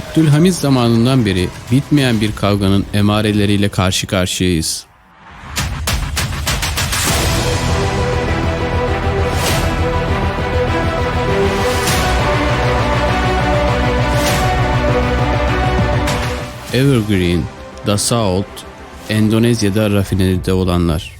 Abdülhamit zamanından beri bitmeyen bir kavganın emareleriyle karşı karşıyayız. Evergreen, Dassault, Endonezya'da rafineride olanlar.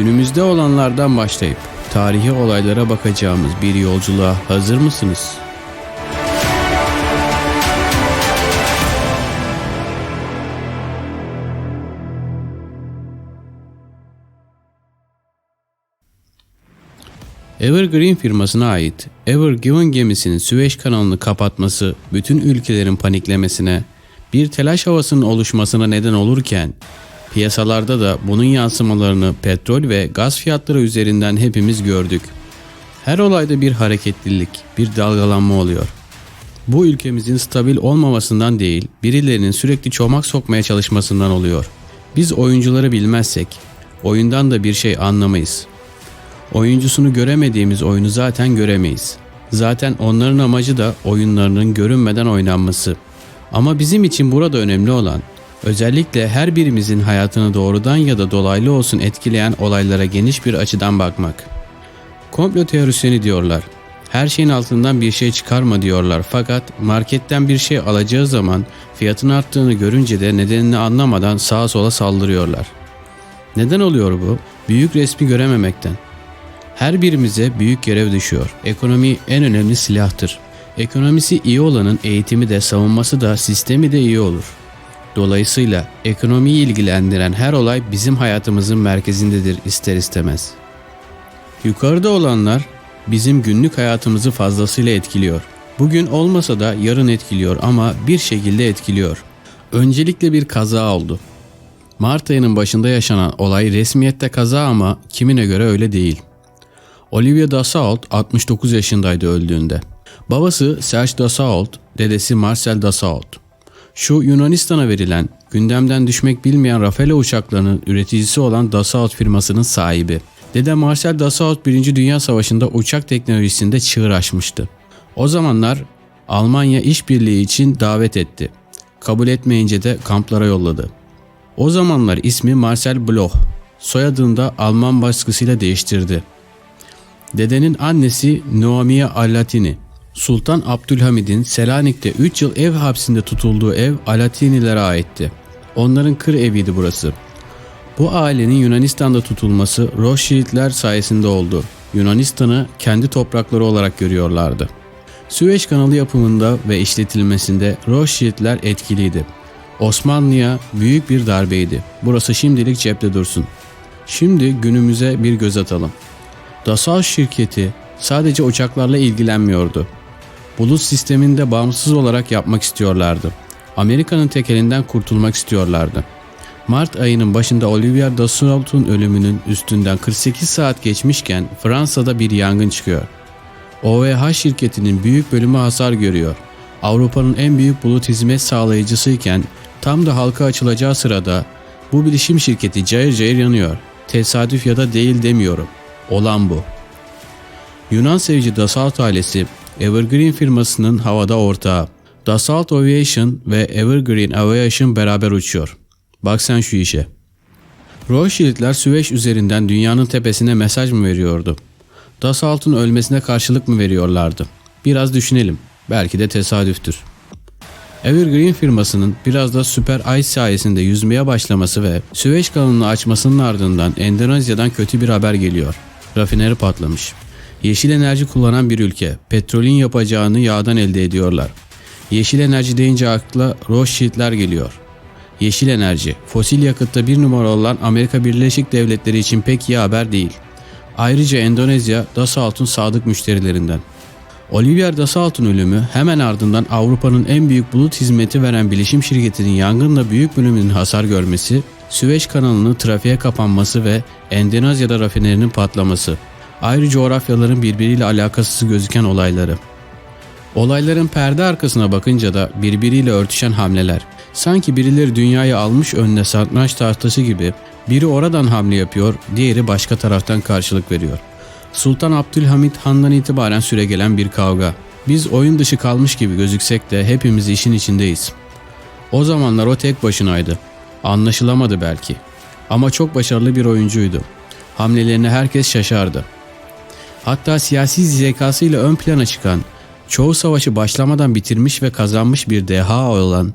Günümüzde olanlardan başlayıp tarihi olaylara bakacağımız bir yolculuğa hazır mısınız? Evergreen firmasına ait Evergiven gemisinin Süveyş kanalını kapatması bütün ülkelerin paniklemesine, bir telaş havasının oluşmasına neden olurken piyasalarda da bunun yansımalarını petrol ve gaz fiyatları üzerinden hepimiz gördük. Her olayda bir hareketlilik, bir dalgalanma oluyor. Bu ülkemizin stabil olmamasından değil, birilerinin sürekli çomak sokmaya çalışmasından oluyor. Biz oyuncuları bilmezsek, oyundan da bir şey anlamayız. Oyuncusunu göremediğimiz oyunu zaten göremeyiz. Zaten onların amacı da oyunlarının görünmeden oynanması. Ama bizim için burada önemli olan özellikle her birimizin hayatını doğrudan ya da dolaylı olsun etkileyen olaylara geniş bir açıdan bakmak. Komplo teorisyeni diyorlar. Her şeyin altından bir şey çıkarma diyorlar fakat marketten bir şey alacağı zaman fiyatın arttığını görünce de nedenini anlamadan sağa sola saldırıyorlar. Neden oluyor bu? Büyük resmi görememekten. Her birimize büyük görev düşüyor. Ekonomi en önemli silahtır. Ekonomisi iyi olanın eğitimi de savunması da sistemi de iyi olur. Dolayısıyla ekonomiyi ilgilendiren her olay bizim hayatımızın merkezindedir ister istemez. Yukarıda olanlar bizim günlük hayatımızı fazlasıyla etkiliyor. Bugün olmasa da yarın etkiliyor ama bir şekilde etkiliyor. Öncelikle bir kaza oldu. Mart ayının başında yaşanan olay resmiyette kaza ama kimine göre öyle değil. Olivia Dassault 69 yaşındaydı öldüğünde. Babası Serge Dassault, dedesi Marcel Dassault. Şu Yunanistan'a verilen, gündemden düşmek bilmeyen Rafale uçaklarının üreticisi olan Dassault firmasının sahibi. Dede Marcel Dassault 1. Dünya Savaşı'nda uçak teknolojisinde çığır açmıştı. O zamanlar Almanya işbirliği için davet etti. Kabul etmeyince de kamplara yolladı. O zamanlar ismi Marcel Bloch, soyadını da Alman baskısıyla değiştirdi. Dedenin annesi Noamia Allatini. Sultan Abdülhamid'in Selanik'te 3 yıl ev hapsinde tutulduğu ev Alatinilere aitti. Onların kır eviydi burası. Bu ailenin Yunanistan'da tutulması Rothschildler sayesinde oldu. Yunanistan'ı kendi toprakları olarak görüyorlardı. Süveyş kanalı yapımında ve işletilmesinde Rothschildler etkiliydi. Osmanlı'ya büyük bir darbeydi. Burası şimdilik cepte dursun. Şimdi günümüze bir göz atalım. Dassault şirketi sadece uçaklarla ilgilenmiyordu. Bulut sisteminde bağımsız olarak yapmak istiyorlardı. Amerika'nın tekelinden kurtulmak istiyorlardı. Mart ayının başında Olivier Dassault'un ölümünün üstünden 48 saat geçmişken Fransa'da bir yangın çıkıyor. OVH şirketinin büyük bölümü hasar görüyor. Avrupa'nın en büyük bulut hizmet sağlayıcısıyken tam da halka açılacağı sırada bu bilişim şirketi cayır cayır yanıyor. Tesadüf ya da değil demiyorum. Olan bu. Yunan sevici Dassault ailesi Evergreen firmasının havada ortağı. Dassault Aviation ve Evergreen Aviation beraber uçuyor. Bak sen şu işe. Rothschild'ler Süveyş üzerinden dünyanın tepesine mesaj mı veriyordu? Dassault'un ölmesine karşılık mı veriyorlardı? Biraz düşünelim. Belki de tesadüftür. Evergreen firmasının biraz da Super Ice sayesinde yüzmeye başlaması ve Süveyş kanalını açmasının ardından Endonezya'dan kötü bir haber geliyor. Rafineri patlamış. Yeşil enerji kullanan bir ülke. Petrolün yapacağını yağdan elde ediyorlar. Yeşil enerji deyince akla Rothschild'ler geliyor. Yeşil enerji, fosil yakıtta bir numara olan Amerika Birleşik Devletleri için pek iyi haber değil. Ayrıca Endonezya, Dassault'un sadık müşterilerinden. Olivier Dassault'un ölümü hemen ardından Avrupa'nın en büyük bulut hizmeti veren bilişim şirketinin yangınla büyük bölümünün hasar görmesi, Süveyş kanalının trafiğe kapanması ve Endonezya'da rafinerinin patlaması. Ayrı coğrafyaların birbiriyle alakasız gözüken olayları. Olayların perde arkasına bakınca da birbiriyle örtüşen hamleler. Sanki birileri dünyayı almış önüne satranç tahtası gibi biri oradan hamle yapıyor, diğeri başka taraftan karşılık veriyor. Sultan Abdülhamit Han'dan itibaren süregelen bir kavga. Biz oyun dışı kalmış gibi gözüksek de hepimiz işin içindeyiz. O zamanlar o tek başınaydı. Anlaşılamadı belki. Ama çok başarılı bir oyuncuydu. Hamlelerine herkes şaşardı. Hatta siyasi zekasıyla ön plana çıkan, çoğu savaşı başlamadan bitirmiş ve kazanmış bir deha olan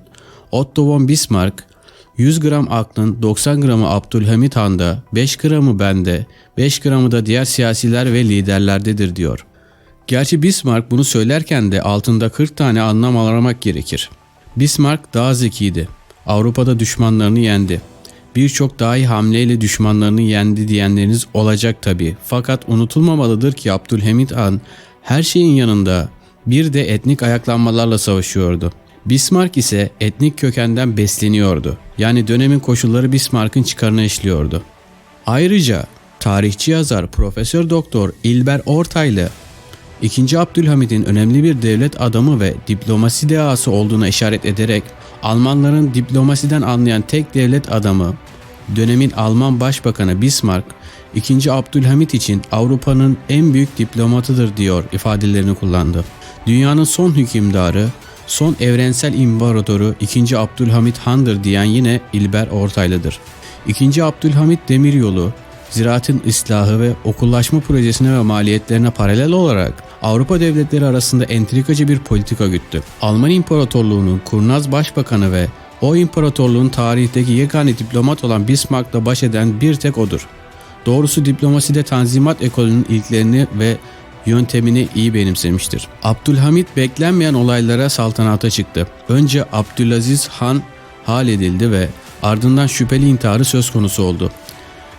Otto von Bismarck, 100 gram aklın 90 gramı Abdülhamit Han'da, 5 gramı bende, 5 gramı da diğer siyasiler ve liderlerdedir diyor. Gerçi Bismarck bunu söylerken de altında 40 tane anlam aramak gerekir. Bismarck daha zekiydi. Avrupa'da düşmanlarını yendi. Birçok daha iyi hamleyle düşmanlarını yendi diyenleriniz olacak tabi. Fakat unutulmamalıdır ki Abdülhamit Han her şeyin yanında bir de etnik ayaklanmalarla savaşıyordu. Bismarck ise etnik kökenden besleniyordu. Yani dönemin koşulları Bismarck'ın çıkarına işliyordu. Ayrıca tarihçi yazar Profesör Doktor İlber Ortaylı 2. Abdülhamid'in önemli bir devlet adamı ve diplomasi dehası olduğuna işaret ederek Almanların diplomasiden anlayan tek devlet adamı dönemin Alman Başbakanı Bismarck 2. Abdülhamit için Avrupa'nın en büyük diplomatıdır diyor ifadelerini kullandı. Dünyanın son hükümdarı, son evrensel imparatoru 2. Abdülhamit Han'dır diyen yine İlber Ortaylı'dır. 2. Abdülhamit Demiryolu, ziraatin ıslahı ve okullaşma projesine ve maliyetlerine paralel olarak Avrupa devletleri arasında entrikacı bir politika güttü. Alman İmparatorluğu'nun kurnaz başbakanı ve o imparatorluğun tarihteki yegane diplomat olan Bismarck'la baş eden bir tek odur. Doğrusu diplomaside tanzimat ekolünün ilklerini ve yöntemini iyi benimsemiştir. Abdülhamit beklenmeyen olaylara saltanata çıktı. Önce Abdülaziz Han hal edildi ve ardından şüpheli intiharı söz konusu oldu.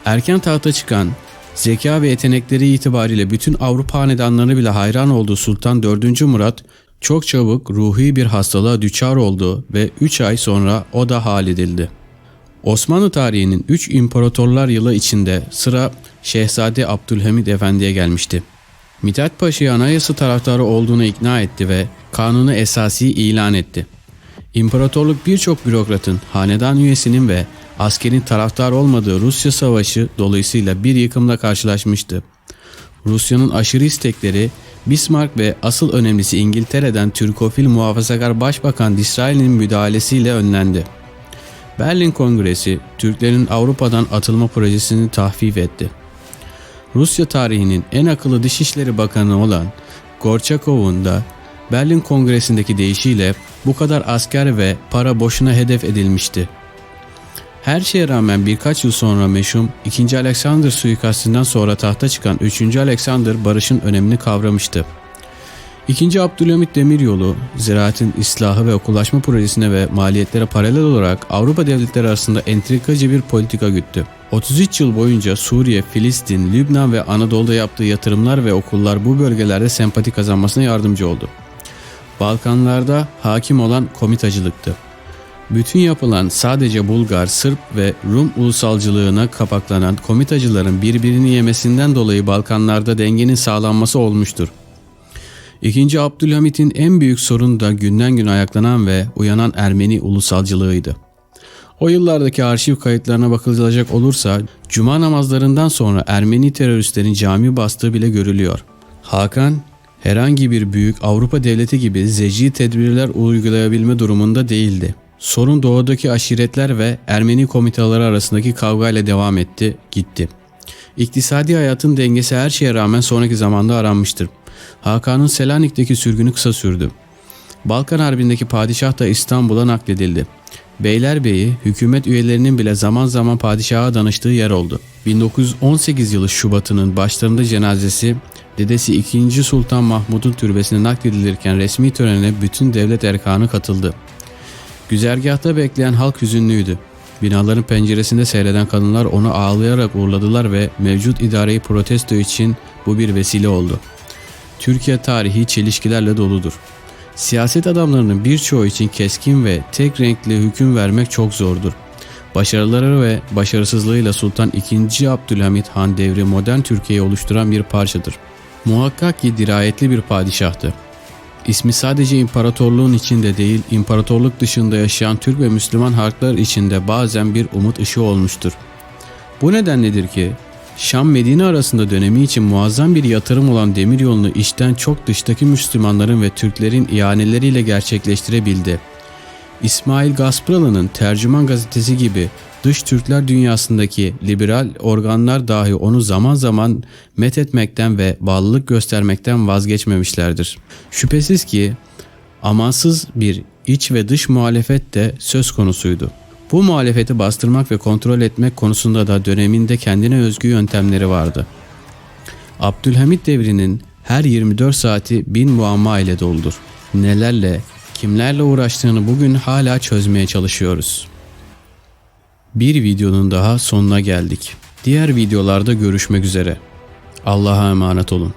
Erken tahta çıkan, zeka ve yetenekleri itibariyle bütün Avrupa hanedanlarına bile hayran olduğu Sultan 4. Murat çok çabuk ruhi bir hastalığa düçar oldu ve 3 ay sonra o da hal edildi. Osmanlı tarihinin 3 imparatorlar yılı içinde sıra Şehzade Abdülhamid Efendi'ye gelmişti. Mithat Paşa'yı anayasa taraftarı olduğunu ikna etti ve kanunu esasi ilan etti. İmparatorluk birçok bürokratın, hanedan üyesinin ve askerin taraftar olmadığı Rusya Savaşı dolayısıyla bir yıkımla karşılaşmıştı. Rusya'nın aşırı istekleri Bismarck ve asıl önemlisi İngiltere'den Türkofil muhafazakar Başbakan Disraeli'nin müdahalesiyle önlendi. Berlin Kongresi Türklerin Avrupa'dan atılma projesini tahfif etti. Rusya tarihinin en akıllı Dışişleri Bakanı olan Gorçakov'un da Berlin Kongresi'ndeki deyişiyle bu kadar asker ve para boşuna hedef edilmişti. Her şeye rağmen birkaç yıl sonra meşhum 2. Alexander suikastinden sonra tahta çıkan 3. Alexander barışın önemini kavramıştı. 2. Abdülhamit Demiryolu, ziraatin islahı ve okullaşma projesine ve maliyetlere paralel olarak Avrupa devletleri arasında entrikacı bir politika güttü. 33 yıl boyunca Suriye, Filistin, Lübnan ve Anadolu'da yaptığı yatırımlar ve okullar bu bölgelerde sempati kazanmasına yardımcı oldu. Balkanlarda hakim olan komitacılıktı. Bütün yapılan sadece Bulgar, Sırp ve Rum ulusalcılığına kapaklanan komitacıların birbirini yemesinden dolayı Balkanlarda dengenin sağlanması olmuştur. İkinci Abdülhamit'in en büyük sorunu da günden gün ayaklanan ve uyanan Ermeni ulusalcılığıydı. O yıllardaki arşiv kayıtlarına bakılacak olursa cuma namazlarından sonra Ermeni teröristlerin cami bastığı bile görülüyor. Hakan herhangi bir büyük Avrupa devleti gibi zeci tedbirler uygulayabilme durumunda değildi. Sorun doğudaki aşiretler ve Ermeni komitaları arasındaki kavgayla devam etti, gitti. İktisadi hayatın dengesi her şeye rağmen sonraki zamanda aranmıştır. Hakan'ın Selanik'teki sürgünü kısa sürdü. Balkan Harbi'ndeki padişah da İstanbul'a nakledildi. Beylerbeyi, hükümet üyelerinin bile zaman zaman padişaha danıştığı yer oldu. 1918 yılı Şubat'ının başlarında cenazesi dedesi 2. Sultan Mahmud'un türbesine nakledilirken resmi törene bütün devlet erkanı katıldı. Güzergahta bekleyen halk hüzünlüydü. Binaların penceresinde seyreden kadınlar onu ağlayarak uğurladılar ve mevcut idareyi protesto için bu bir vesile oldu. Türkiye tarihi çelişkilerle doludur. Siyaset adamlarının birçoğu için keskin ve tek renkli hüküm vermek çok zordur. Başarıları ve başarısızlığıyla Sultan II. Abdülhamit Han devri modern Türkiye'yi oluşturan bir parçadır. Muhakkak ki dirayetli bir padişahtı. İsmi sadece imparatorluğun içinde değil, imparatorluk dışında yaşayan Türk ve Müslüman halklar içinde bazen bir umut ışığı olmuştur. Bu nedenledir ki Şam-Medine arasında dönemi için muazzam bir yatırım olan demiryolunu içten çok dıştaki Müslümanların ve Türklerin ihaneleriyle gerçekleştirebildi. İsmail Gaspralı'nın Tercüman gazetesi gibi dış Türkler dünyasındaki liberal organlar dahi onu zaman zaman methetmekten ve bağlılık göstermekten vazgeçmemişlerdir. Şüphesiz ki amansız bir iç ve dış muhalefet de söz konusuydu. Bu muhalefeti bastırmak ve kontrol etmek konusunda da döneminde kendine özgü yöntemleri vardı. Abdülhamit devrinin her 24 saati bin muamma ile doludur. Nelerle, kimlerle uğraştığını bugün hala çözmeye çalışıyoruz. Bir videonun daha sonuna geldik. Diğer videolarda görüşmek üzere. Allah'a emanet olun.